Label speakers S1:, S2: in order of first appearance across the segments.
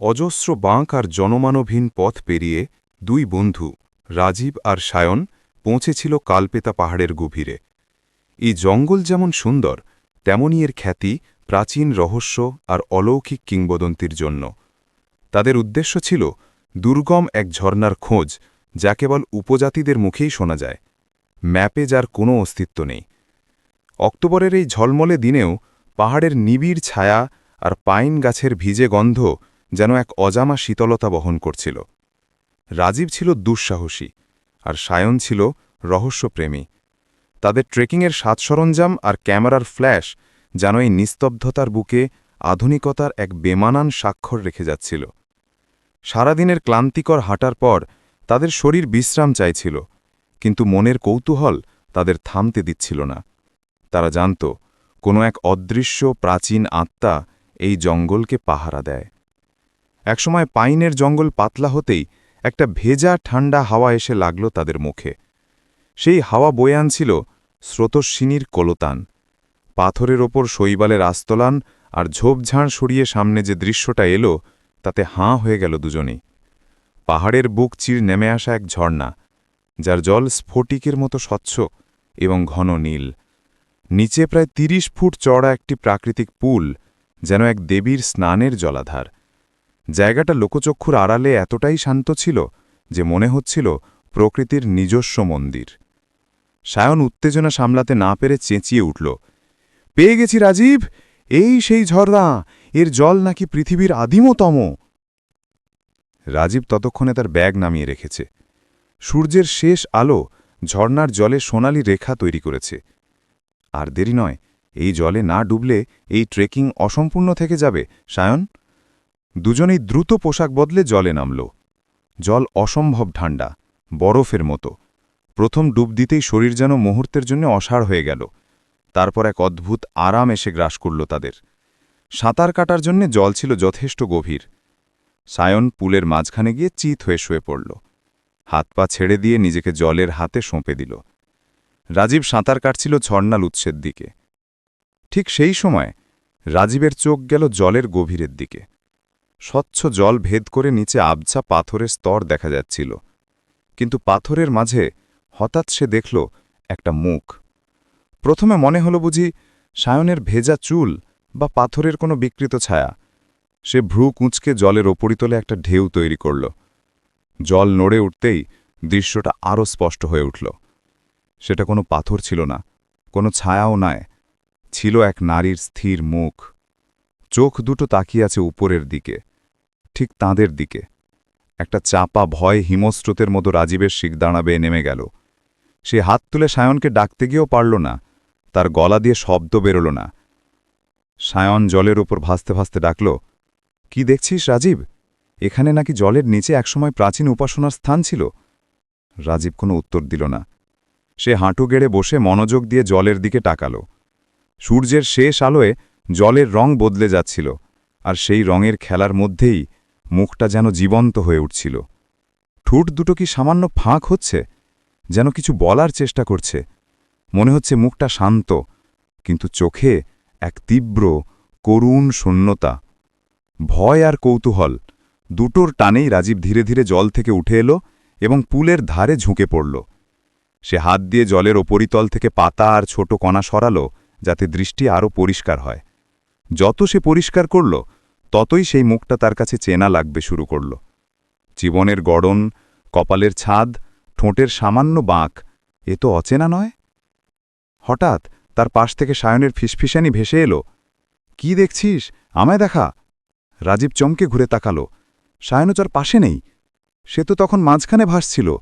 S1: অজস্র বাঁক আর জনমানবহীন পথ পেরিয়ে দুই বন্ধু, রাজীব আর সায়ন, পৌঁছেছিল কালপেতা পাহাড়ের গভীরে। এই জঙ্গল যেমন সুন্দর তেমনই এর খ্যাতি প্রাচীন রহস্য আর অলৌকিক কিংবদন্তির জন্য। তাদের উদ্দেশ্য ছিল দুর্গম এক ঝর্ণার খোঁজ, যা কেবল উপজাতিদের মুখেই শোনা যায়। ম্যাপে যার কোনো অস্তিত্ব নেই। অক্টোবরের এই ঝলমলে দিনেও পাহাড়ের নিবিড় ছায়া আর পাইন গাছের ভিজে গন্ধ যেন এক অজামা শীতলতা বহন করছিল। রাজীব ছিল দুঃসাহসী আর সায়ন ছিল রহস্যপ্রেমী। তাদের ট্রেকিংয়ের সাজ সরঞ্জাম আর ক্যামেরার ফ্ল্যাশ যেন এই নিস্তব্ধতার বুকে আধুনিকতার এক বেমানান স্বাক্ষর রেখে যাচ্ছিল। সারাদিনের ক্লান্তিকর হাঁটার পর তাদের শরীর বিশ্রাম চাইছিল, কিন্তু মনের কৌতূহল তাদের থামতে দিচ্ছিল না। তারা জানত, কোনো এক অদৃশ্য প্রাচীন আত্মা এই জঙ্গলকে পাহারা দেয়। একসময় পাইনের জঙ্গল পাতলা হতেই একটা ভেজা ঠান্ডা হাওয়া এসে লাগল তাদের মুখে। সেই হাওয়া বয়ে আনছিল স্রোতস্বিনীর কলতান। পাথরের ওপর শৈবালের আস্তলান আর ঝোপঝাড় সরিয়ে সামনে যে দৃশ্যটা এলো, তাতে হাঁ হয়ে গেল দুজনেই। পাহাড়ের বুক চির নেমে আসা এক ঝর্ণা, যার জল স্ফটিকের মতো স্বচ্ছ এবং ঘন নীল। নিচে প্রায় ৩০ ফুট চড়া একটি প্রাকৃতিক পুল, যেন এক দেবীর স্নানের জলাধার। জায়গাটা লোকচক্ষুর আড়ালে এতটাই শান্ত ছিল যে মনে হচ্ছিল প্রকৃতির নিজস্ব মন্দির। সায়ন উত্তেজনা সামলাতে না পেরে চেঁচিয়ে উঠল, পেয়ে গেছি রাজীব! এই সেই ঝর্ণা! এর জল নাকি পৃথিবীর আদিমতম! রাজীব ততক্ষণে তার ব্যাগ নামিয়ে রেখেছে। সূর্যের শেষ আলো ঝর্ণার জলে সোনালি রেখা তৈরি করেছে। আর দেরি নয়, এই জলে না ডুবলে এই ট্রেকিং অসম্পূর্ণ থেকে যাবে, সায়ন। দুজনেই দ্রুত পোশাক বদলে জলে নামল। জল অসম্ভব ঠান্ডা বরফের মতো। প্রথম ডুব দিতেই শরীর যেন মুহূর্তের জন্য অসাড় হয়ে গেল। তারপর এক অদ্ভুত আরাম এসে গ্রাস করল তাদের। সাঁতার কাটার জন্যে জল ছিল যথেষ্ট গভীর। সায়ন পুলের মাঝখানে গিয়ে চিত হয়ে শুয়ে পড়ল। হাত পা ছেড়ে দিয়ে নিজেকে জলের হাতে সঁপে দিল। রাজীব সাঁতার কাটছিল ঝর্ণাল উৎসের দিকে। ঠিক সেই সময় রাজীবের চোখ গেল জলের গভীরের দিকে। স্বচ্ছ জল ভেদ করে নিচে আবছা পাথরের স্তর দেখা যাচ্ছিল। কিন্তু পাথরের মাঝে হঠাৎ সে দেখল একটা মুখ। প্রথমে মনে হল বুঝি সায়নের ভেজা চুল বা পাথরের কোনো বিকৃত ছায়া। সে ভ্রু কুঁচকে জলের ওপরিতলে একটা ঢেউ তৈরি করল। জল নড়ে উঠতেই দৃশ্যটা আরও স্পষ্ট হয়ে উঠল। সেটা কোনো পাথর ছিল না, কোনো ছায়াও নয় ছিল এক নারীর স্থির মুখ। চোখ দুটো তাকিয়ে আছে উপরের দিকে। ঠিক তাঁদের দিকে। একটা চাপা ভয় হিমস্রোতের মতো রাজীবের শিকদাঁড়া বেয়ে নেমে গেল। সে হাত তুলে সায়নকে ডাকতে গিয়েও পারল না। তার গলা দিয়ে শব্দ বেরোল না। সায়ন জলের উপর ভাসতে ভাসতে ডাকল, কি দেখছিস রাজীব? এখানে নাকি জলের নিচে একসময় প্রাচীন উপাসনার স্থান ছিল? রাজীব কোনো উত্তর দিল না। সে হাঁটু গেড়ে বসে মনোযোগ দিয়ে জলের দিকে টাকাল সূর্যের শেষ আলোয় জলের রং বদলে যাচ্ছিল, আর সেই রঙের খেলার মধ্যেই মুখটা যেন জীবন্ত হয়ে উঠছিল। ঠুট দুটো কি সামান্য ফাঁক হচ্ছে? যেন কিছু বলার চেষ্টা করছে। মনে হচ্ছে মুখটা শান্ত, কিন্তু চোখে এক তীব্র, করুণ শূন্যতা। ভয় আর কৌতূহল দুটোর টানেই রাজীব ধীরে ধীরে জল থেকে উঠে এলো এবং পুলের ধারে ঝুঁকে পড়ল। সে হাত দিয়ে জলের ওপরিতল থেকে পাতা আর ছোট কণা সরালো যাতে দৃষ্টি আরও পরিষ্কার হয়। যত সে পরিষ্কার করল ততই সেই মুখটা তার কাছে চেনা লাগবে শুরু করল। জীবনের গড়ন, কপালের ছাদ, ঠোঁটের সামান্য বাঁক, এ তো অচেনা নয়? হঠাৎ তার পাশ থেকে সায়নের ফিসফিসানি ভেসে এলো। কি দেখছিস? আমায় দেখা! রাজীব চমকে ঘুরে তাকালো। সায়নচার পাশে নেই। সে তো তখন মাঝখানে ভাসছিল।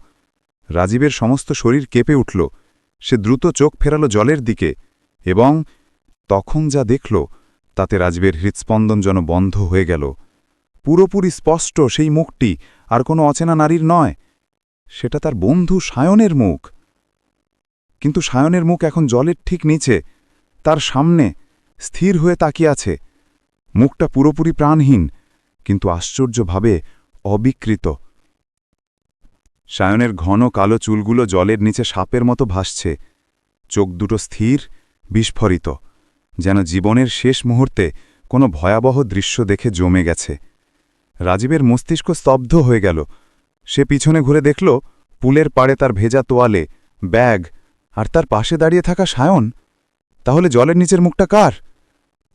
S1: রাজীবের সমস্ত শরীর কেঁপে উঠল। সে দ্রুত চোখ ফেরালো জলের দিকে এবং তখন যা দেখল তাতে রাজীবের হৃৎস্পন্দন যেন বন্ধ হয়ে গেল। পুরোপুরি স্পষ্ট সেই মুখটি, আর কোনো অচেনা নারীর নয়। সেটা তার বন্ধু সায়নের মুখ। কিন্তু সায়নের মুখ এখন জলের ঠিক নিচে, তার সামনে স্থির হয়ে তাকিয়ে আছে। মুখটা পুরোপুরি প্রাণহীন, কিন্তু আশ্চর্যভাবে অবিকৃত। সায়নের ঘন কালো চুলগুলো জলের নিচে সাপের মতো ভাসছে। চোখ দুটো স্থির, বিস্ফোরিত। যেন জীবনের শেষ মুহূর্তে কোনো ভয়াবহ দৃশ্য দেখে জমে গেছে। রাজীবের মস্তিষ্ক স্তব্ধ হয়ে গেল। সে পিছনে ঘুরে দেখল, পুলের পাড়ে তার ভেজা তোয়ালে, ব্যাগ আর তার পাশে দাঁড়িয়ে থাকা সায়ন। তাহলে জলের নিচের মুখটা কার?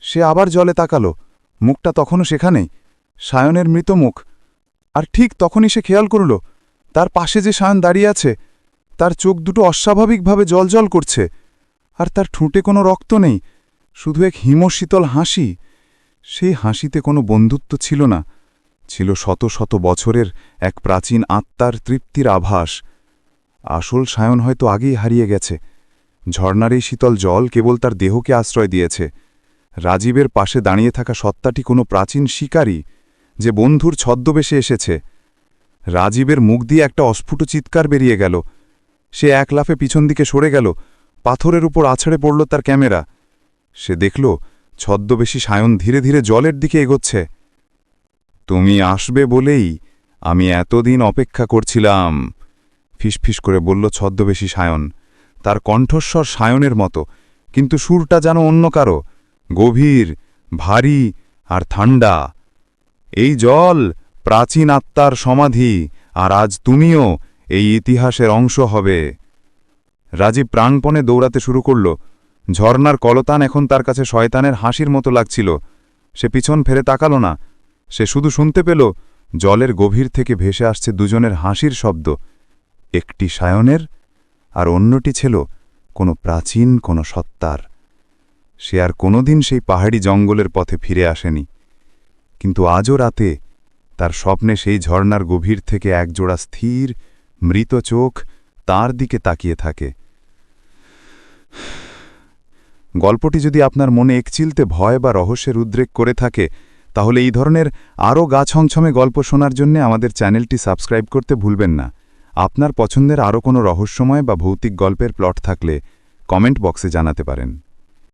S1: সে আবার জলে তাকালো। মুখটা তখনও সেখানেই। সায়নের মৃত মুখ। আর ঠিক তখনই সে খেয়াল করল, তার পাশে যে সায়ন দাঁড়িয়ে আছে, তার চোখ দুটো অস্বাভাবিকভাবে জলজল করছে। আর তার ঠুঁটে কোনো রক্ত নেই। শুধু এক হিমশীতল হাসি? সেই হাসিতে কোনো বন্ধুত্ব ছিল না। ছিল শত শত বছরের এক প্রাচীন আত্মার তৃপ্তির আভাস। আসল সায়ন হয়তো আগেই হারিয়ে গেছে। ঝর্ণার এই শীতল জল কেবল তার দেহকে আশ্রয় দিয়েছে। রাজীবের পাশে দাঁড়িয়ে থাকা সত্তাটি কোনো প্রাচীন শিকারী, যে বন্ধুর ছদ্মবেশে এসেছে। রাজীবের মুখ দিয়ে একটা অস্ফুট চিৎকার বেরিয়ে গেল। সে এক লাফে পিছন দিকে সরে গেল। পাথরের উপর আছড়ে পড়ল তার ক্যামেরা। সে দেখল ছদ্মবেশী সায়ন ধীরে ধীরে জলের দিকে এগোচ্ছে। তুমি আসবে বলেই আমি এতদিন অপেক্ষা করছিলাম, ফিসফিস করে বলল ছদ্মবেশী সায়ন। তার কণ্ঠস্বর সায়নের মতো, কিন্তু সুরটা যেন অন্য কারও, গভীর, ভারী আর ঠান্ডা এই জল প্রাচীন আত্মার সমাধি, আর আজ তুমিও এই ইতিহাসের অংশ হবে। রাজীব প্রাণপণে দৌড়াতে শুরু করল ঝর্নার কলতান এখন তার কাছে শয়তানের হাসির মতো লাগছিল। সে পিছন ফেরে তাকালো না। সে শুধু শুনতে পেল, জলের গভীর থেকে ভেসে আসছে দুজনের হাসির শব্দ। একটি সায়নের আর অন্যটি ছিল কোনো প্রাচীন, কোনো সত্তার। সে আর কোনোদিন সেই পাহাড়ি জঙ্গলের পথে ফিরে আসেনি। কিন্তু আজও রাতে তার স্বপ্নে সেই ঝর্নার গভীর থেকে একজোড়া স্থির, মৃত চোখ তার দিকে তাকিয়ে থাকে। গল্পটি যদি আপনার মনে একচিলতে ভয় বা রহস্যের উদ্রেক করে থাকে, তাহলে এই ধরনের আরও গা ছমছমে গল্প শোনার জন্য আমাদের চ্যানেলটি সাবস্ক্রাইব করতে ভুলবেন না। আপনার পছন্দের আরও কোনো রহস্যময় বা ভৌতিক গল্পের প্লট থাকলে কমেন্ট বক্সে জানাতে পারেন।